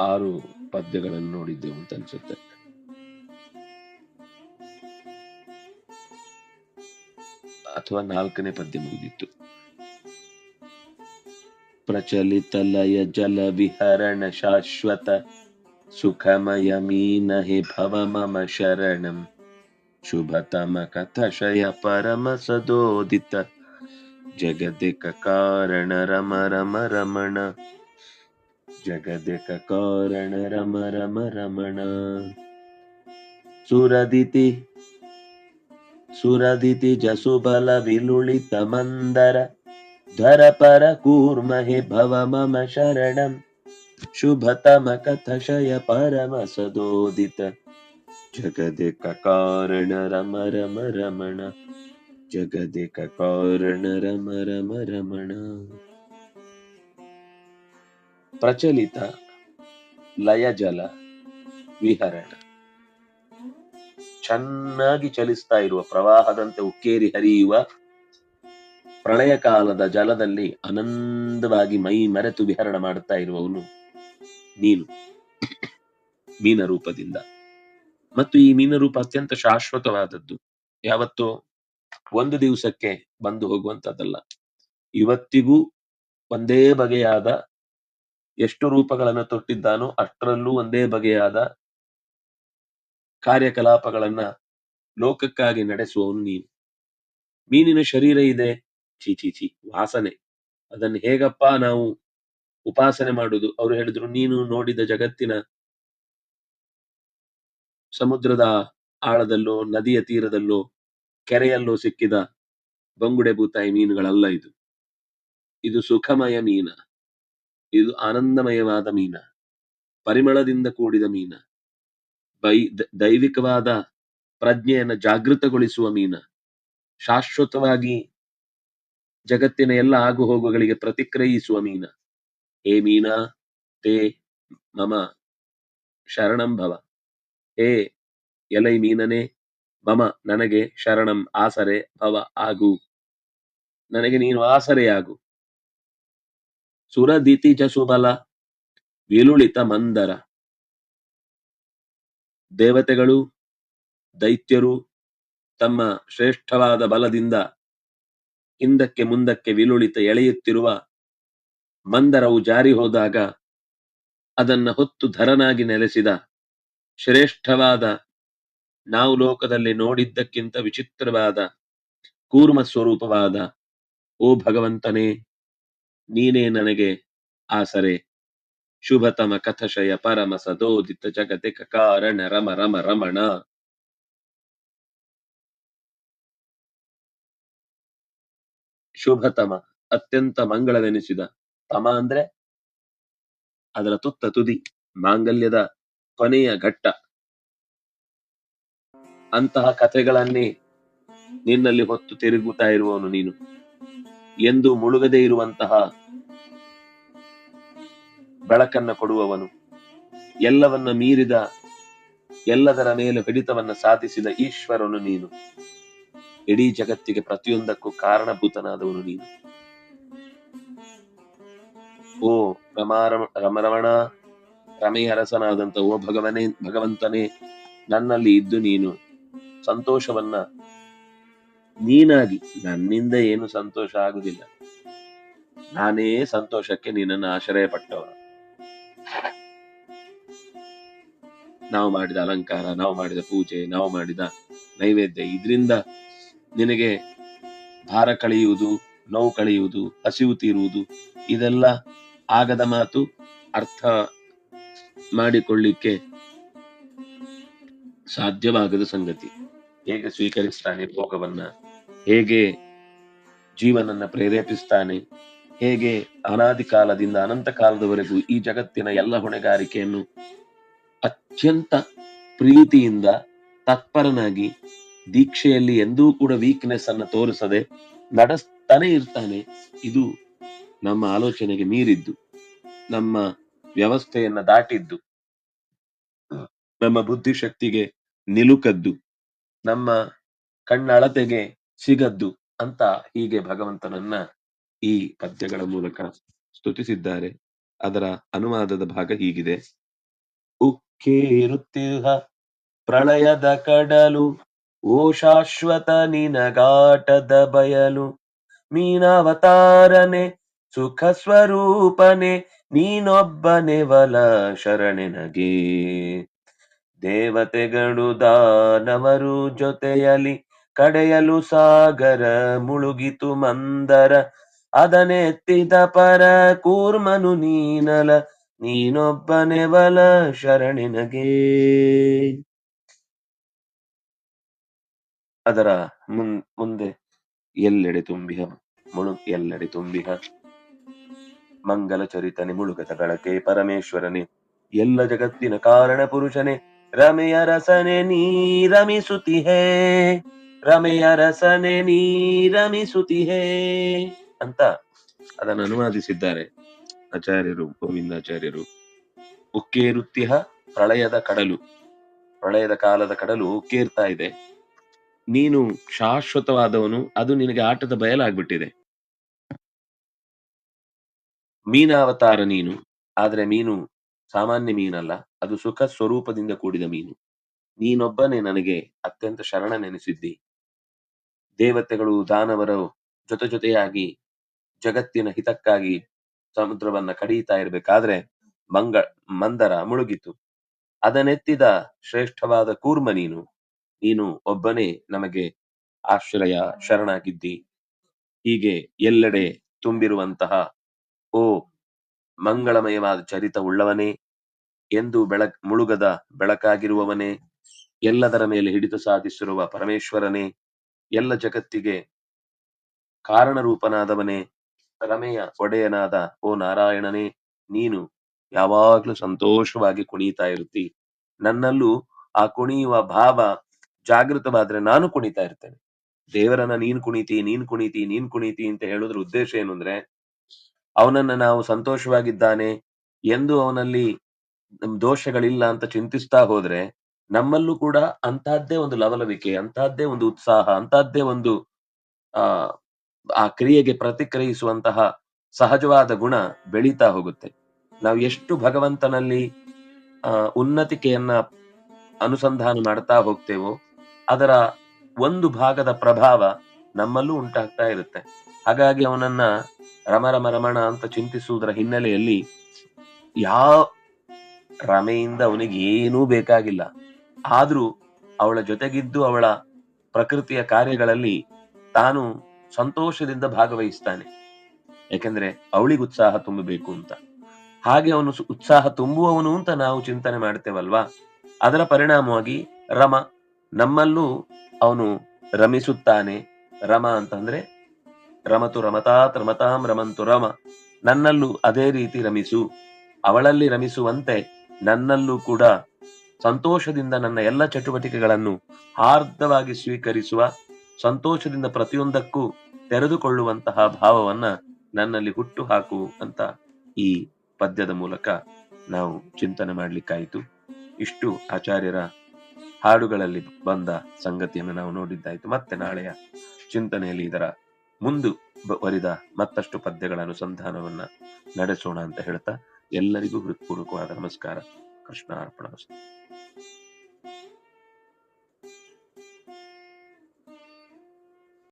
ಆರು ಪದ್ಯಗಳನ್ನು ನೋಡಿದ್ದೆವು ಅಂತ ಅನ್ಸುತ್ತೆ. ಅಥವಾ ನಾಲ್ಕನೇ ಪದ್ಯ ಮುಗಿದಿತ್ತು. ಪ್ರಚಲಿತ ಲಯ, ಜಲ ವಿಹರಣ, ಶಾಶ್ವತ ಸುಖಮಯ ಮೀನ, ಹೇ ಭವ ಮಮ ಶರಣಂ. ಶುಭತಮ ಕಥಶಯ ಪರಮ ಸದೋದಿತ. ಜಗದಿಕ ಕಾರಣ ರಮ ರಮ ರಮಣ ಜಗದಿಕ ಕಾರಣ ರಮ ರಮ ರಮಣ ಸುರದಿತಿ ಸುರದಿತಿ ಜಸುಬಲ ವಿಲುಳಿತ ಮಂದರ ಧರ ಪರ ಕೂರ್ಮಹೆ ಭವ ಮಮ ಶರಣಂ ಶುಭತಮ ಕಥಶಯ ಪರಮ ಸದೋದಿತ ಜಗದಿಕ ಕಾರಣ ರಮ ರಮ ರಮಣ ಜಗದಿಕ ಕಾರಣ ರಮ ರಮ ರಮಣ ಪ್ರಚಲಿತ ಲಯಜಲ ವಿಹರಣ. ಚೆನ್ನಾಗಿ ಚಲಿಸ್ತಾ ಇರುವ ಪ್ರವಾಹದಂತೆ ಉಕ್ಕೇರಿ ಹರಿಯುವ ಪ್ರಳಯ ಕಾಲದ ಜಲದಲ್ಲಿ ಆನಂದವಾಗಿ ಮೈ ಮರೆತು ವಿಹರಣ ಮಾಡುತ್ತಾ ಇರುವವನು ನೀನು. ಮೀನ ರೂಪದಿಂದ ಮತ್ತು ಈ ಮೀನ ರೂಪ ಅತ್ಯಂತ ಶಾಶ್ವತವಾದದ್ದು. ಯಾವತ್ತೋ ಒಂದು ದಿವಸಕ್ಕೆ ಬಂದು ಹೋಗುವಂತದ್ದಲ್ಲ ಇವತ್ತಿಗೂ ಒಂದೇ ಬಗೆಯಾದ ಎಷ್ಟು ರೂಪಗಳನ್ನು ತೊಟ್ಟಿದ್ದಾನೋ ಅಷ್ಟರಲ್ಲೂ ಒಂದೇ ಬಗೆಯಾದ ಕಾರ್ಯಕಲಾಪಗಳನ್ನ ಲೋಕಕ್ಕಾಗಿ ನಡೆಸುವವನು ನೀನು. ಮೀನಿನ ಶರೀರ ಇದೆ. ಚಿ ಚಿ ಚಿ ವಾಸನೆ. ಅದನ್ನು ಹೇಗಪ್ಪ ನಾವು ಉಪಾಸನೆ ಮಾಡುದು ಅವರು ಹೇಳಿದ್ರು, ನೀನು ನೋಡಿದ ಜಗತ್ತಿನ ಸಮುದ್ರದ ಆಳದಲ್ಲೋ, ನದಿಯ ತೀರದಲ್ಲೋ ಕೆರೆಯಲ್ಲೋ ಸಿಕ್ಕಿದ ಬಂಗುಡೆ ಬೂತಾಯಿ ಮೀನುಗಳಲ್ಲ ಇದು. ಇದು ಸುಖಮಯ ಮೀನ. ಇದು ಆನಂದಮಯವಾದ ಮೀನ. ಪರಿಮಳದಿಂದ ಕೂಡಿದ ಮೀನ. ಬೈ ದೈವಿಕವಾದ ಪ್ರಜ್ಞೆಯನ್ನು ಜಾಗೃತಗೊಳಿಸುವ ಮೀನ. ಶಾಶ್ವತವಾಗಿ ಜಗತ್ತಿನ ಎಲ್ಲ ಆಗು ಹೋಗುಗಳಿಗೆ ಪ್ರತಿಕ್ರಿಯಿಸುವ ಮೀನ. ಹೇ ಮೀನ, ತೇ ಮಮ, ಶರಣಂ ಭವ. ಹೇ ಎಲೈ ಮೀನನೇ ಮಮ ನನಗೆ ಶರಣಂ ಆಸರೆ ಭವ ಆಗು. ನನಗೆ ನೀನು ಆಸರೆಯಾಗು ಸುರದಿತಿ ಚಸುಬಲ ಸುಬಲ ವಿಲುಳಿತ ಮಂದರ. ದೇವತೆಗಳು, ದೈತ್ಯರು ತಮ್ಮ ಶ್ರೇಷ್ಠವಾದ ಬಲದಿಂದ ಹಿಂದಕ್ಕೆ ಮುಂದಕ್ಕೆ ವಿಲುಳಿತ ಎಳೆಯುತ್ತಿರುವ ಮಂದರವು ಜಾರಿ ಹೋದಾಗ ಅದನ್ನ ಹೊತ್ತು ಧರನಾಗಿ ನೆಲೆಸಿದ ಶ್ರೇಷ್ಠವಾದ ನಾವು ಲೋಕದಲ್ಲಿ ನೋಡಿದ್ದಕ್ಕಿಂತ ವಿಚಿತ್ರವಾದ, ಕೂರ್ಮ ಸ್ವರೂಪವಾದ, ಓ ಭಗವಂತನೇ, ನೀನೇ ನನಗೆ ಆಸರೆ. ಶುಭತಮ ಕಥಶಯ ಪರಮ ಸದೋದಿತ ಜಗತಿಕ ಕಾರಣ ರಮ ರಮ ರಮಣ. ಶುಭತಮ, ಅತ್ಯಂತ ಮಂಗಳವೆನಿಸಿದ ತಮ ಅಂದ್ರೆ ಅದರ ತುತ್ತ ತುದಿ ಮಾಂಗಲ್ಯದ ಕೊನೆಯ ಘಟ್ಟ. ಅಂತಹ ಕಥೆಗಳನ್ನೇ ನಿನ್ನಲ್ಲಿ ಹೊತ್ತು ತಿರುಗುತ್ತಾ ಇರುವವನು ನೀನು. ಎಂದು ಮುಳುಗದೆ ಇರುವಂತಹ ಬೆಳಕನ್ನ ಕೊಡುವವನು. ಎಲ್ಲವನ್ನ ಮೀರಿದ, ಎಲ್ಲದರ ಮೇಲೆ ಹಿಡಿತವನ್ನ ಸಾಧಿಸಿದ ಈಶ್ವರನು ನೀನು. ಇಡೀ ಜಗತ್ತಿಗೆ ಪ್ರತಿಯೊಂದಕ್ಕೂ ಕಾರಣಭೂತನಾದವನು ನೀನು. ಓ ರಮಾರಮ, ರಮರಮಣ, ರಮೆಯ ಓ ಭಗವನೇ, ಭಗವಂತನೇ, ನನ್ನಲ್ಲಿ ಇದ್ದು ನೀನು. ಸಂತೋಷವನ್ನ ನೀನಾಗಿ, ನನ್ನಿಂದ ಏನು ಸಂತೋಷ ಆಗುದಿಲ್ಲ. ನಾನೇ ಸಂತೋಷಕ್ಕೆ ನಿನ್ನನ್ನು ಆಶ್ರಯ ಪಟ್ಟವ ನಾವು ಮಾಡಿದ ಅಲಂಕಾರ, ನಾವು ಮಾಡಿದ ಪೂಜೆ, ನಾವು ಮಾಡಿದ ನೈವೇದ್ಯ, ಇದರಿಂದ ನಿನಗೆ ಭಾರ ಕಳೆಯುವುದು, ನೋವು ಕಳೆಯುವುದು, ಹಸಿವು ತೀರುವುದು, ಇದೆಲ್ಲ ಆಗದ ಮಾತು ಅರ್ಥ ಮಾಡಿಕೊಳ್ಳಿಕ್ಕೆ ಸಾಧ್ಯವಾಗದ ಸಂಗತಿ. ಹೇಗೆ ಸ್ವೀಕರಿಸ್ತಾನೆ ಭೋಗವನ್ನ? ಹೇಗೆ ಜೀವನನ್ನ ಪ್ರೇರೇಪಿಸ್ತಾನೆ? ಹೇಗೆ ಅನಾದಿ ಕಾಲದಿಂದ ಅನಂತ ಕಾಲದವರೆಗೂ ಈ ಜಗತ್ತಿನ ಎಲ್ಲ ಹೊಣೆಗಾರಿಕೆಯನ್ನು ಅತ್ಯಂತ ಪ್ರೀತಿಯಿಂದ ತತ್ಪರನಾಗಿ ದೀಕ್ಷೆಯಲ್ಲಿ ಎಂದೂ ಕೂಡ ವೀಕ್ನೆಸ್ ಅನ್ನು ತೋರಿಸದೆ ನಡೆಸ್ತಾನೆ ಇರ್ತಾನೆ, ಇದು ನಮ್ಮ ಆಲೋಚನೆಗೆ ಮೀರಿದ್ದು, ನಮ್ಮ ವ್ಯವಸ್ಥೆಯನ್ನ ದಾಟಿದ್ದು, ನಮ್ಮ ಬುದ್ಧಿಶಕ್ತಿಗೆ ನಿಲುಕದ್ದು. ನಮ್ಮ ಕಣ್ಣಳತೆಗೆ ಸಿಗದ್ದು ಅಂತ ಹೀಗೆ ಭಗವಂತನನ್ನ ಈ ಪದ್ಯಗಳ ಮೂಲಕ ಸ್ತುತಿಸಿದ್ದಾರೆ. ಅದರ ಅನುವಾದದ ಭಾಗ ಹೀಗಿದೆ. ಉಕ್ಕೇರುತ್ತಿಹ ಪ್ರಳಯದ ಕಡಲು, ಓ ಶಾಶ್ವತ ನಿನಗಾಟದ ಬಯಲು, ಮೀನಾವತಾರನೆ, ಸುಖ ಸ್ವರೂಪನೆ, ನೀನೊಬ್ಬನೆ ವಲ ಶರಣೆನಗೆ ದೇವತೆಗಳು ದಾನವರು ಜೊತೆಯಲಿ ಕಡೆಯಲು ಸಾಗರ ಮುಳುಗಿತು ಮಂದರ. ಅದನೆತ್ತಿದ ಪರ ಕೂರ್ಮನು ನೀನಲ, ನೀನೊಬ್ಬನೆ ಬಲ ಶರಣಿನಗೆ. ಅದರ ಮುನ್, ಮುಂದೆ ಎಲ್ಲೆಡೆ ತುಂಬಿಹ, ಮುಳು, ಎಲ್ಲೆಡೆ ತುಂಬಿಹ. ಮಂಗಲ ಚರಿತನೆ ಮುಳುಗದ ಗಳಕೆ ಪರಮೇಶ್ವರನೇ, ಎಲ್ಲ ಜಗತ್ತಿನ ಕಾರಣ ಪುರುಷನೇ. ರಮೆಯ ರಸನೆ ನೀ ರಮಿಸುತಿಹೇ, ರಮೆಯ ರಸನೆ ನೀ ರಮಿಸುತಿಹೇ ಅಂತ ಅದನ್ನು ಅನುವಾದಿಸಿದ್ದಾರೆ ಆಚಾರ್ಯರು, ಗೋವಿಂದಾಚಾರ್ಯರು. ಉಕ್ಕೇರುತ್ತಿಹ ಪ್ರಳಯದ ಕಡಲು, ಪ್ರಳಯದ ಕಾಲದ ಕಡಲು ಉಕ್ಕೇರ್ತಾ ಇದೆ. ನೀನು ಶಾಶ್ವತವಾದವನು, ಅದು ನಿನಗೆ ಆಟದ ಬಯಲಾಗ್ಬಿಟ್ಟಿದೆ. ಮೀನಾವತಾರ ನೀನು, ಆದ್ರೆ ಮೀನು ಸಾಮಾನ್ಯ ಮೀನಲ್ಲ, ಅದು ಸುಖ ಸ್ವರೂಪದಿಂದ ಕೂಡಿದ ಮೀನು. ನೀನೊಬ್ಬನೇ ನನಗೆ ಅತ್ಯಂತ ಶರಣ ನೆನೆಸಿದ್ದಿ ದೇವತೆಗಳು ದಾನವರು ಜೊತೆ ಜೊತೆಯಾಗಿ ಜಗತ್ತಿನ ಹಿತಕ್ಕಾಗಿ ಸಮುದ್ರವನ್ನ ಕಡಿಯುತ್ತಾ ಇರಬೇಕಾದ್ರೆ ಮಂಗ, ಮಂದರ ಮುಳುಗಿತು. ಅದನ್ನೆತ್ತಿದ ಶ್ರೇಷ್ಠವಾದ ಕೂರ್ಮ ನೀನು. ನೀನು ಒಬ್ಬನೇ ನಮಗೆ ಆಶ್ರಯ ಶರಣಾಗಿದ್ದಿ. ಹೀಗೆ ಎಲ್ಲೆಡೆ ತುಂಬಿರುವಂತಹ ಓ ಮಂಗಳಮಯವಾದ ಚರಿತ ಉಳ್ಳವನೇ, ಎಂದು ಬೆಳಕ್, ಮುಳುಗದ ಬೆಳಕಾಗಿರುವವನೇ, ಎಲ್ಲದರ ಮೇಲೆ ಹಿಡಿತ ಸಾಧಿಸಿರುವ ಪರಮೇಶ್ವರನೇ, ಎಲ್ಲ ಜಗತ್ತಿಗೆ ಕಾರಣರೂಪನಾದವನೇ, ರಮೆಯ ಒಡೆಯನಾದ ಓ ನಾರಾಯಣನೇ, ನೀನು ಯಾವಾಗ್ಲೂ ಸಂತೋಷವಾಗಿ ಕುಣಿತಾ ಇರುತ್ತಿ. ನನ್ನಲ್ಲೂ ಆ ಕುಣಿಯುವ ಭಾವ ಜಾಗೃತವಾದ್ರೆ ನಾನು ಕುಣಿತಾ ಇರ್ತೇನೆ. ದೇವರನ್ನ ನೀನ್ ಕುಣಿತಿ ನೀನ್ ಕುಣಿತಿ ನೀನ್ ಕುಣಿತಿ ಅಂತ ಹೇಳೋದ್ರ ಉದ್ದೇಶ ಏನು ಅಂದ್ರೆ ಅವನನ್ನ ನಾವು ಸಂತೋಷವಾಗಿದ್ದಾನೆ ಎಂದು ಅವನಲ್ಲಿ ದೋಷಗಳಿಲ್ಲ ಅಂತ ಚಿಂತಿಸ್ತಾ ಹೋದ್ರೆ ನಮ್ಮಲ್ಲೂ ಕೂಡ ಅಂತಹದ್ದೇ ಒಂದು ಲವಲವಿಕೆ ಅಂತಹದ್ದೇ ಒಂದು ಉತ್ಸಾಹ ಅಂತಹದ್ದೇ ಒಂದು, ಆ ಆ ಕ್ರಿಯೆಗೆ ಪ್ರತಿಕ್ರಿಯಿಸುವಂತಹ ಸಹಜವಾದ ಗುಣ ಬೆಳೀತಾ ಹೋಗುತ್ತೆ. ನಾವು ಎಷ್ಟು ಭಗವಂತನಲ್ಲಿ, ಆ, ಉನ್ನತಿಕೆಯನ್ನ ಅನುಸಂಧಾನ ಮಾಡ್ತಾ ಹೋಗ್ತೇವೋ ಅದರ ಒಂದು ಭಾಗದ ಪ್ರಭಾವ ನಮ್ಮಲ್ಲೂ ಉಂಟಾಗ್ತಾ ಇರುತ್ತೆ. ಹಾಗಾಗಿ ಅವನನ್ನ ರಮ ರಮ ರಮಣ ಅಂತ ಚಿಂತಿಸುವುದರ ಹಿನ್ನೆಲೆಯಲ್ಲಿ ಯಾವ ರಮೆಯಿಂದ ಅವನಿಗೆ ಏನೂ ಬೇಕಾಗಿಲ್ಲ. ಆದ್ರೂ ಅವಳ ಜೊತೆಗಿದ್ದು ಅವಳ ಪ್ರಕೃತಿಯ ಕಾರ್ಯಗಳಲ್ಲಿ ತಾನು ಸಂತೋಷದಿಂದ ಭಾಗವಹಿಸ್ತಾನೆ. ಯಾಕೆಂದ್ರೆ ಅವಳಿಗೆ ಉತ್ಸಾಹ ತುಂಬಬೇಕು ಅಂತ. ಹಾಗೆ ಅವನು ಉತ್ಸಾಹ ತುಂಬುವವನು ಅಂತ ನಾವು ಚಿಂತನೆ ಮಾಡ್ತೇವಲ್ವಾ? ಅದರ ಪರಿಣಾಮವಾಗಿ ರಮ ನಮ್ಮಲ್ಲೂ ಅವನು ರಮಿಸುತ್ತಾನೆ. ರಮ ಅಂತಂದ್ರೆ ರಮತು ರಮತಾತ್ ರಮತಾಂ ರಮಂತು ರಮ. ನನ್ನಲ್ಲೂ ಅದೇ ರೀತಿ ರಮಿಸು. ಅವಳಲ್ಲಿ ರಮಿಸುವಂತೆ ನನ್ನಲ್ಲೂ ಕೂಡ. ಸಂತೋಷದಿಂದ ನನ್ನ ಎಲ್ಲ ಚಟುವಟಿಕೆಗಳನ್ನು ಹಾರ್ದವಾಗಿ ಸ್ವೀಕರಿಸುವ, ಸಂತೋಷದಿಂದ ಪ್ರತಿಯೊಂದಕ್ಕೂ ತೆರೆದುಕೊಳ್ಳುವಂತಹ ಭಾವವನ್ನ ನನ್ನಲ್ಲಿ ಹುಟ್ಟು ಹಾಕು ಅಂತ ಈ ಪದ್ಯದ ಮೂಲಕ ನಾವು ಚಿಂತನೆ ಮಾಡ್ಲಿಕ್ಕಾಯಿತು. ಇಷ್ಟು ಆಚಾರ್ಯರ ಹಾಡುಗಳಲ್ಲಿ ಬಂದ ಸಂಗತಿಯನ್ನು ನಾವು ನೋಡಿದ್ದಾಯಿತು. ಮತ್ತೆ ನಾಳೆಯ ಚಿಂತನೆಯಲ್ಲಿ ಇದರ ಮುಂದು ಬರಿದ ಮತ್ತಷ್ಟು ಪದ್ಯಗಳ ಅನುಸಂಧಾನವನ್ನ ನಡೆಸೋಣ ಅಂತ ಹೇಳ್ತಾ ಎಲ್ಲರಿಗೂ ಹೃತ್ಪೂರ್ವಕವಾದ ನಮಸ್ಕಾರ. ಕೃಷ್ಣ